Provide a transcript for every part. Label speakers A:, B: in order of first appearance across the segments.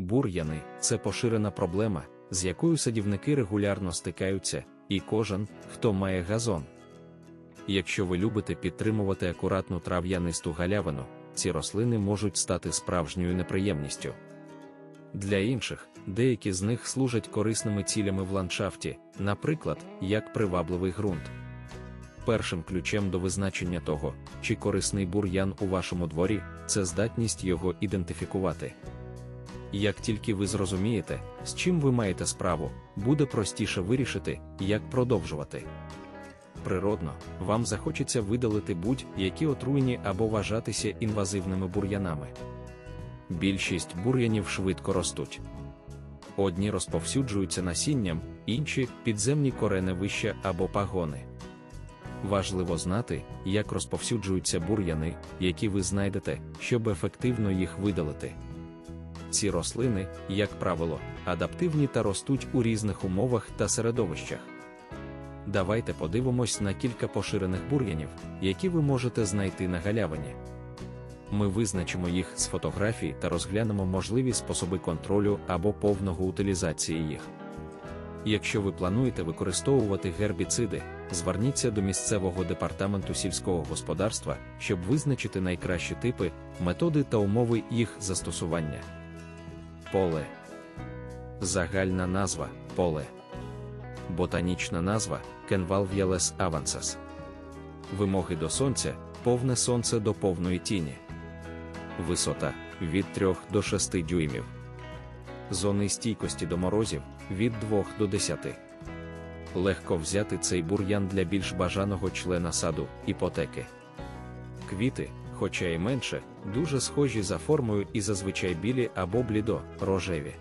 A: Бур'яни це поширена проблема, з якою садівники регулярно стикаються, і кожен, хто має газон. Якщо ви любите підтримувати акуратну трав'янисту галявину, ці рослини можуть стати справжньою неприємністю. Для інших, деякі з них служать корисними цілями в ландшафті, наприклад, як привабливий ґрунт. Першим ключем до визначення того, чи корисний бур'ян у вашому дворі, це здатність його ідентифікувати. Як тільки ви зрозумієте, з чим ви маєте справу, буде простіше вирішити, як продовжувати. Природно, вам захочеться видалити будь-які отруєні або вважатися інвазивними бур'янами. Більшість бур'янів швидко ростуть. Одні розповсюджуються насінням, інші підземні кореневища або пагони. Важливо знати, як розповсюджуються бур'яни, які ви знайдете, щоб ефективно їх видалити. Ці рослини, як правило, адаптивні та ростуть у різних умовах та середовищах. Давайте подивимось на кілька поширених бур'янів, які ви можете знайти на галявині. Ми визначимо їх з фотографій та розглянемо можливі способи контролю або повного утилізації їх. Якщо ви плануєте використовувати гербіциди, зверніться до місцевого департаменту сільського господарства, щоб визначити найкращі типи, методи та умови їх застосування. Поле. Загальна назва поле. Ботанічна назва Kenvalviales avances. Вимоги до сонця повне сонце до повної тіні. Висота від 3 до 6 дюймів. Зони стійкості до морозів від 2 до 10. Легко взяти цей бур'ян для більш бажаного члена саду іпотеки. Квіти, хоча й менше, дуже схожі за формою і зазвичай білі або блідо, рожеві.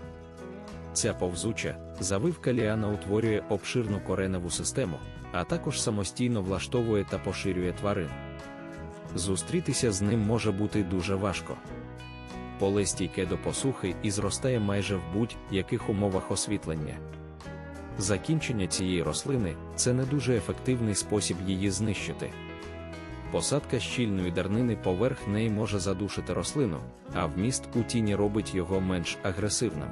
A: Ця повзуча, завивка ліана утворює обширну кореневу систему, а також самостійно влаштовує та поширює тварин. Зустрітися з ним може бути дуже важко. Поле стійке до посухи і зростає майже в будь-яких умовах освітлення. Закінчення цієї рослини це не дуже ефективний спосіб її знищити. Посадка щільної дарнини поверх неї може задушити рослину, а вміст у тіні робить його менш агресивним.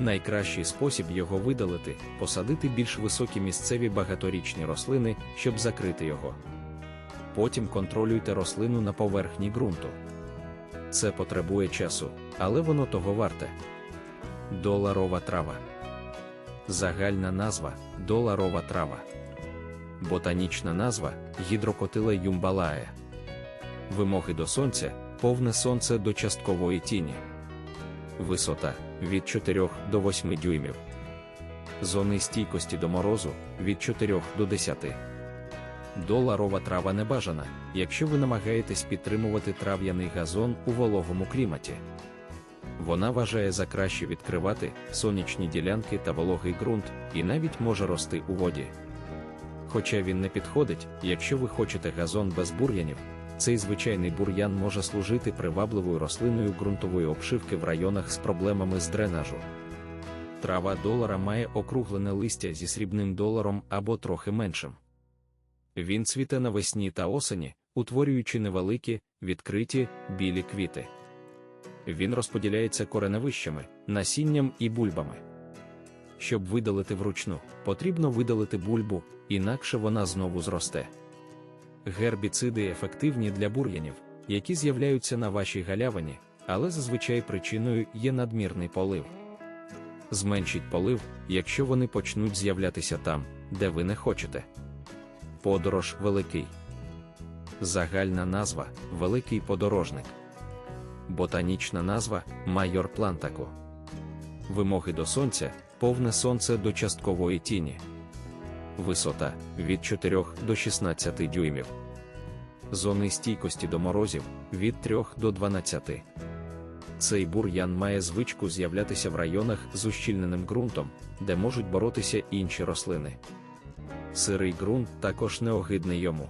A: Найкращий спосіб його видалити посадити більш високі місцеві багаторічні рослини, щоб закрити його. Потім контролюйте рослину на поверхні ґрунту. Це потребує часу, але воно того варте. Доларова трава. Загальна назва доларова трава. Ботанічна назва гідрокотила юмбалая. Вимоги до сонця повне сонце до часткової тіні. Висота від 4 до 8 дюймів. Зони стійкості до морозу від 4 до 10. Доларова трава не бажана, якщо ви намагаєтесь підтримувати трав'яний газон у вологому кліматі. Вона вважає за краще відкривати сонячні ділянки та вологий ґрунт і навіть може рости у воді. Хоча він не підходить, якщо ви хочете газон без бур'янів, цей звичайний бур'ян може служити привабливою рослиною ґрунтової обшивки в районах з проблемами з дренажу. Трава долара має округлене листя зі срібним доларом або трохи меншим. Він цвіте навесні та осені, утворюючи невеликі, відкриті, білі квіти. Він розподіляється кореневищами, насінням і бульбами. Щоб видалити вручну, потрібно видалити бульбу, інакше вона знову зросте. Гербіциди ефективні для бур'янів, які з'являються на вашій галявині, але зазвичай причиною є надмірний полив. Зменшіть полив, якщо вони почнуть з'являтися там, де ви не хочете. Подорож великий. Загальна назва Великий подорожник. Ботанічна назва майор плантаку. Вимоги до сонця повне сонце до часткової тіні. Висота від 4 до 16 дюймів. Зони стійкості до морозів від 3 до 12. Цей бур'ян має звичку з'являтися в районах з ущільненим ґрунтом, де можуть боротися інші рослини. Сирий ґрунт також неогидний йому.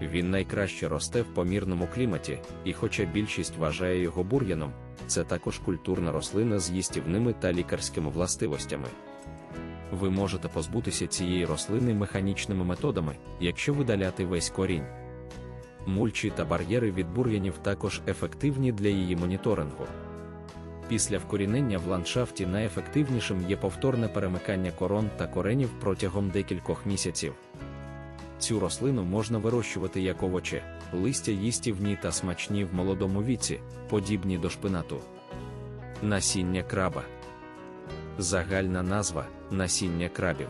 A: Він найкраще росте в помірному кліматі, і хоча більшість вважає його бур'яном, це також культурна рослина з їстівними та лікарськими властивостями. Ви можете позбутися цієї рослини механічними методами, якщо видаляти весь корінь. Мульчі та бар'єри від бур'янів також ефективні для її моніторингу. Після вкорінення в ландшафті найефективнішим є повторне перемикання корон та коренів протягом декількох місяців. Цю рослину можна вирощувати як овоче, листя їстівні та смачні в молодому віці, подібні до шпинату. Насіння краба. Загальна назва насіння крабів.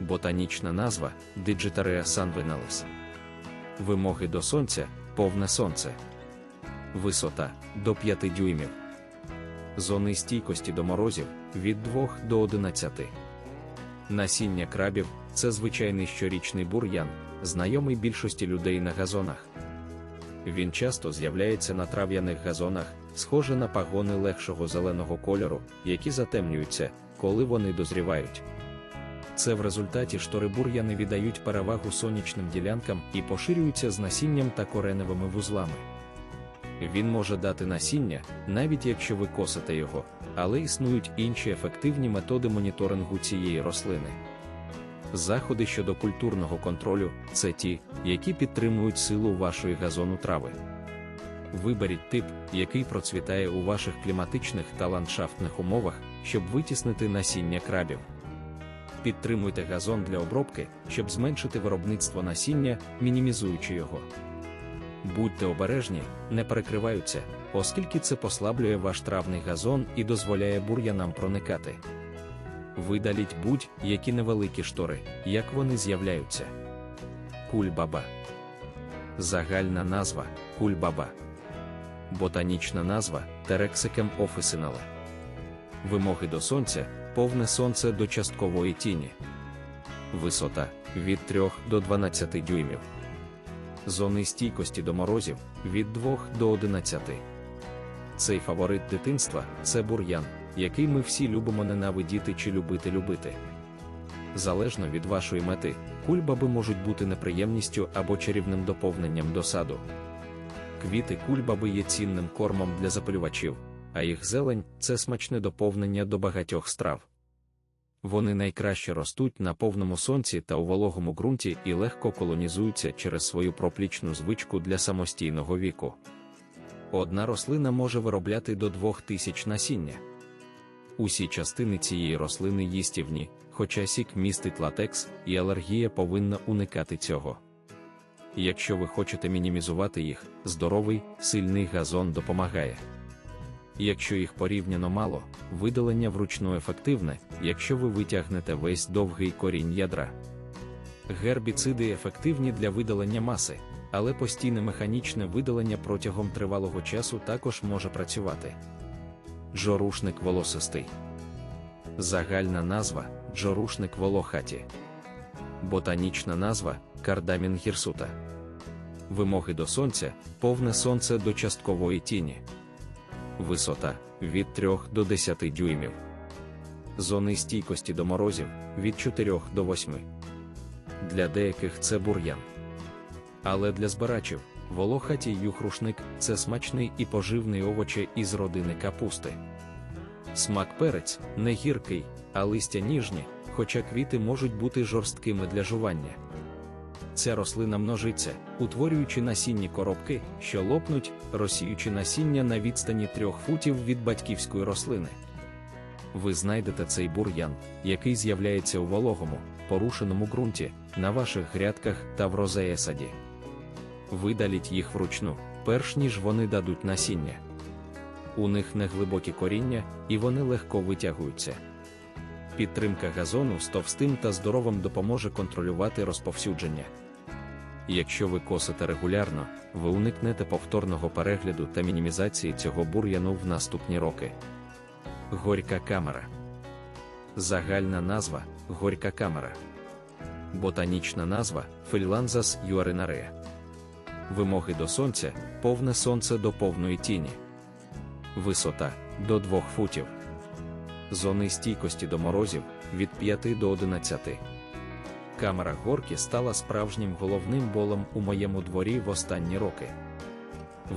A: Ботанічна назва Digitaria sanguinalis. Вимоги до сонця повне сонце. Висота до 5 дюймів. Зони стійкості до морозів від 2 до 11. Насіння крабів це звичайний щорічний бур'ян, знайомий більшості людей на газонах. Він часто з'являється на трав'яних газонах, схоже на пагони легшого зеленого кольору, які затемнюються, коли вони дозрівають. Це в результаті штори бур'яни віддають перевагу сонячним ділянкам і поширюються з насінням та кореневими вузлами. Він може дати насіння, навіть якщо ви косите його, але існують інші ефективні методи моніторингу цієї рослини. Заходи щодо культурного контролю це ті, які підтримують силу вашої газону трави. Виберіть тип, який процвітає у ваших кліматичних та ландшафтних умовах, щоб витіснити насіння крабів. Підтримуйте газон для обробки, щоб зменшити виробництво насіння, мінімізуючи його. Будьте обережні, не перекриваються, оскільки це послаблює ваш травний газон і дозволяє бур'янам проникати. Видаліть будь-які невеликі штори, як вони з'являються. Кульбаба. Загальна назва кульбаба. Ботанічна назва Терексикем офісинале. Вимоги до сонця повне сонце до часткової тіні. Висота від 3 до 12 дюймів. Зони стійкості до морозів від 2 до 11. Цей фаворит дитинства це бур'ян, який ми всі любимо ненавидіти чи любити любити. Залежно від вашої мети, кульбаби можуть бути неприємністю або чарівним доповненням до саду. Квіти кульбаби є цінним кормом для запалювачів, а їх зелень це смачне доповнення до багатьох страв. Вони найкраще ростуть на повному сонці та у вологому ґрунті і легко колонізуються через свою проплічну звичку для самостійного віку. Одна рослина може виробляти до 2000 насіння. Усі частини цієї рослини їстівні, хоча сік містить латекс, і алергія повинна уникати цього. Якщо ви хочете мінімізувати їх, здоровий, сильний газон допомагає. Якщо їх порівняно мало, видалення вручну ефективне, якщо ви витягнете весь довгий корінь ядра. Гербіциди ефективні для видалення маси, але постійне механічне видалення протягом тривалого часу також може працювати. Джорушник волосистий. Загальна назва джорушник волохаті. Ботанічна назва кардамін гірсута. Вимоги до сонця повне сонце до часткової тіні. Висота від 3 до 10 дюймів. Зони стійкості до морозів від 4 до 8. Для деяких це бур'ян. Але для збирачів волохатій юхрушник це смачний і поживний овочі із родини капусти. Смак перець не гіркий, а листя ніжні, хоча квіти можуть бути жорсткими для жування. Ця рослина множиться, утворюючи насінні коробки, що лопнуть, розсіючи насіння на відстані трьох футів від батьківської рослини. Ви знайдете цей бур'ян, який з'являється у вологому, порушеному ґрунті, на ваших грядках та в розеесаді. Видаліть їх вручну, перш ніж вони дадуть насіння. У них неглибокі коріння, і вони легко витягуються. Підтримка газону з товстим та здоровим допоможе контролювати розповсюдження. Якщо ви косите регулярно, ви уникнете повторного перегляду та мінімізації цього бур'яну в наступні роки. Горька камера. Загальна назва горька камера. Ботанічна назва Фельланзас юаринарія. Вимоги до сонця повне сонце до повної тіні. Висота до 2 футів. Зони стійкості до морозів від 5 до 11. Камера горки стала справжнім головним болем у моєму дворі в останні роки.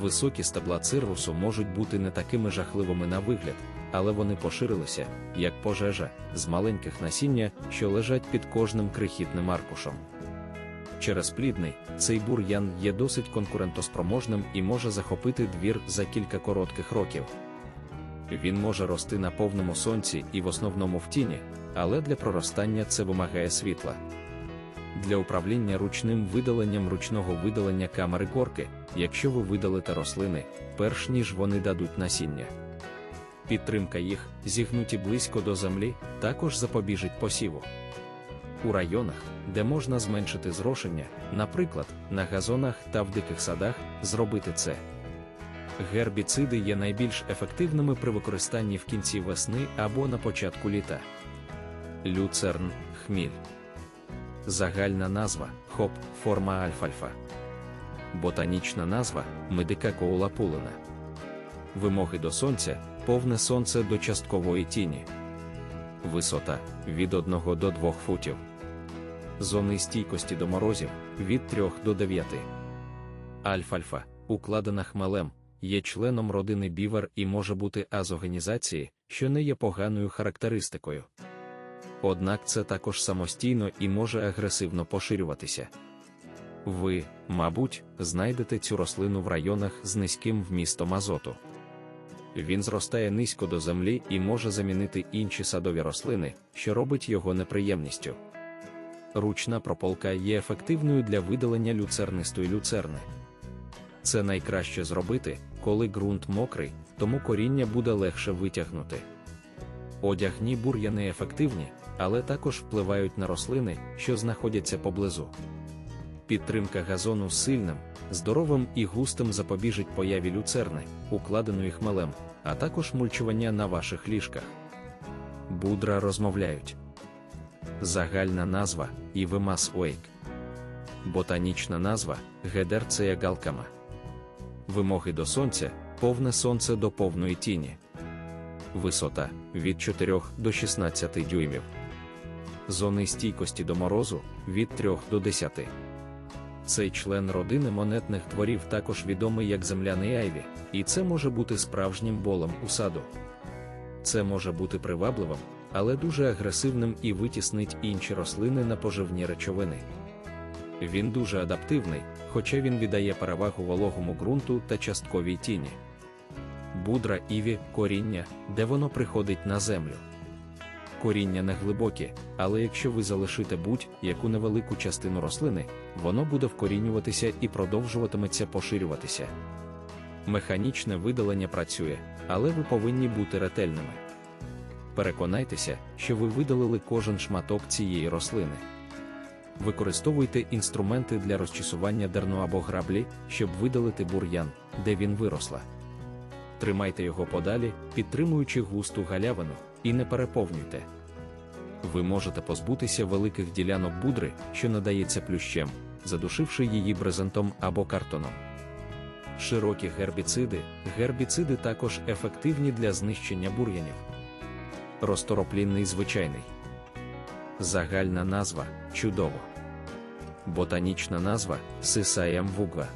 A: Високі стебла циррусу можуть бути не такими жахливими на вигляд, але вони поширилися, як пожежа, з маленьких насіння, що лежать під кожним крихітним аркушем. Через плідний, цей бур'ян є досить конкурентоспроможним і може захопити двір за кілька коротких років. Він може рости на повному сонці і в основному в тіні, але для проростання це вимагає світла. Для управління ручним видаленням ручного видалення камери корки, якщо ви видалите рослини, перш ніж вони дадуть насіння. Підтримка їх, зігнуті близько до землі, також запобіжить посіву. У районах, де можна зменшити зрошення, наприклад, на газонах та в диких садах, зробити це. Гербіциди є найбільш ефективними при використанні в кінці весни або на початку літа. Люцерн, хміль. Загальна назва хоп, форма альфальфа. Ботанічна назва медика коулапулина. Вимоги до сонця повне сонце до часткової тіні. Висота від 1 до 2 футів. Зони стійкості до морозів від 3 до 9. Альфальфа, укладена хмелем, є членом родини бівер і може бути азогенізації, що не є поганою характеристикою. Однак це також самостійно і може агресивно поширюватися. Ви, мабуть, знайдете цю рослину в районах з низьким вмістом азоту. Він зростає низько до землі і може замінити інші садові рослини, що робить його неприємністю. Ручна прополка є ефективною для видалення люцернистої люцерни. Це найкраще зробити, коли ґрунт мокрий, тому коріння буде легше витягнути. Одягні бур'яни ефективні, але також впливають на рослини, що знаходяться поблизу. Підтримка газону сильним, здоровим і густим запобіжить появі люцерни, укладеної хмелем, а також мульчування на ваших ліжках. Будра розмовляють. Загальна назва Івемас Уейк. Ботанічна назва Гедерцея галкама. Вимоги до сонця повне сонце до повної тіні. Висота від 4 до 16 дюймів. Зони стійкості до морозу від 3 до 10. Цей член родини монетних дворів також відомий як земляний айві, і це може бути справжнім болем у саду. Це може бути привабливим, але дуже агресивним і витіснить інші рослини на поживні речовини. Він дуже адаптивний, хоча він віддає перевагу вологому ґрунту та частковій тіні. Будра іві коріння, де воно приходить на землю. Коріння не глибоке, але якщо ви залишите будь-яку невелику частину рослини, воно буде вкорінюватися і продовжуватиметься поширюватися. Механічне видалення працює, але ви повинні бути ретельними. Переконайтеся, що ви видалили кожен шматок цієї рослини. Використовуйте інструменти для розчісування дерну або граблі, щоб видалити бур'ян, де він виросла. Тримайте його подалі, підтримуючи густу галявину, і не переповнюйте. Ви можете позбутися великих ділянок будри, що надається плющем, задушивши її брезентом або картоном. Широкі гербіциди, гербіциди також ефективні для знищення бур'янів. Розтороплінний звичайний. Загальна назва чудово. Ботанічна назва Сисаям вугва.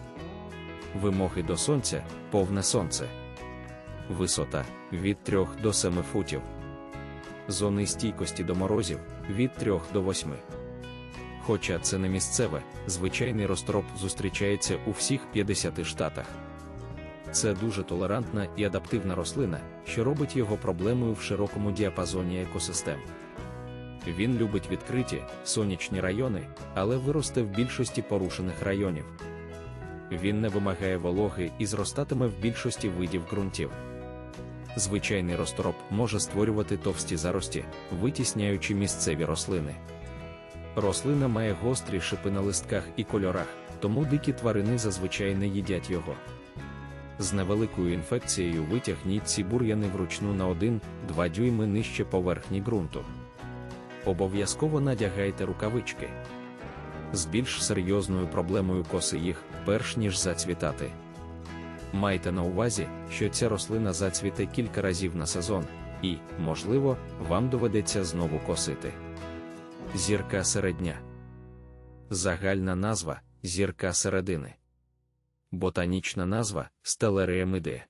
A: Вимоги до сонця повне сонце. Висота від 3 до 7 футів. Зони стійкості до морозів від 3 до 8. Хоча це не місцеве, звичайний розтроп зустрічається у всіх 50 штатах. Це дуже толерантна і адаптивна рослина, що робить його проблемою в широкому діапазоні екосистем. Він любить відкриті, сонячні райони, але виросте в більшості порушених районів. Він не вимагає вологи і зростатиме в більшості видів ґрунтів. Звичайний розтороб може створювати товсті зарості, витісняючи місцеві рослини. Рослина має гострі шипи на листках і кольорах, тому дикі тварини зазвичай не їдять його. З невеликою інфекцією витягніть ці бур'яни вручну на 1-2 дюйми нижче поверхні ґрунту. Обов'язково надягайте рукавички. З більш серйозною проблемою коси їх, перш ніж зацвітати. Майте на увазі, що ця рослина зацвіте кілька разів на сезон, і, можливо, вам доведеться знову косити. Зірка середня. Загальна назва зірка середини. Ботанічна назва стелереемиде.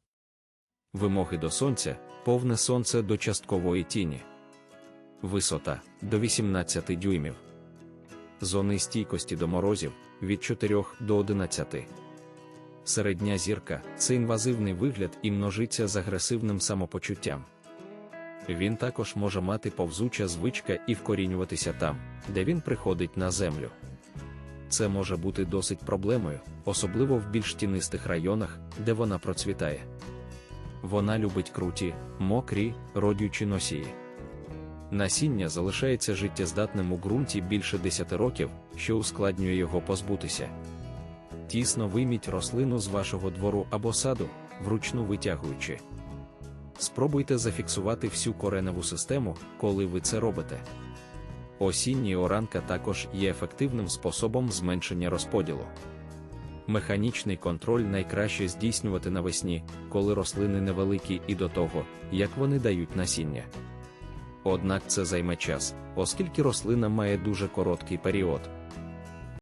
A: Вимоги до сонця повне сонце до часткової тіні. Висота до 18 дюймів. Зони стійкості до морозів від 4 до 11. Середня зірка це інвазивний вигляд і множиться з агресивним самопочуттям. Він також може мати повзуча звичка і вкорінюватися там, де він приходить на землю. Це може бути досить проблемою, особливо в більш тінистих районах, де вона процвітає. Вона любить круті, мокрі, родючі носії. Насіння залишається життєздатним у ґрунті більше 10 років, що ускладнює його позбутися. Тісно вийміть рослину з вашого двору або саду, вручну витягуючи. Спробуйте зафіксувати всю кореневу систему, коли ви це робите. Осінній оранка також є ефективним способом зменшення розподілу. Механічний контроль найкраще здійснювати навесні, коли рослини невеликі і до того, як вони дають насіння. Однак це займе час, оскільки рослина має дуже короткий період,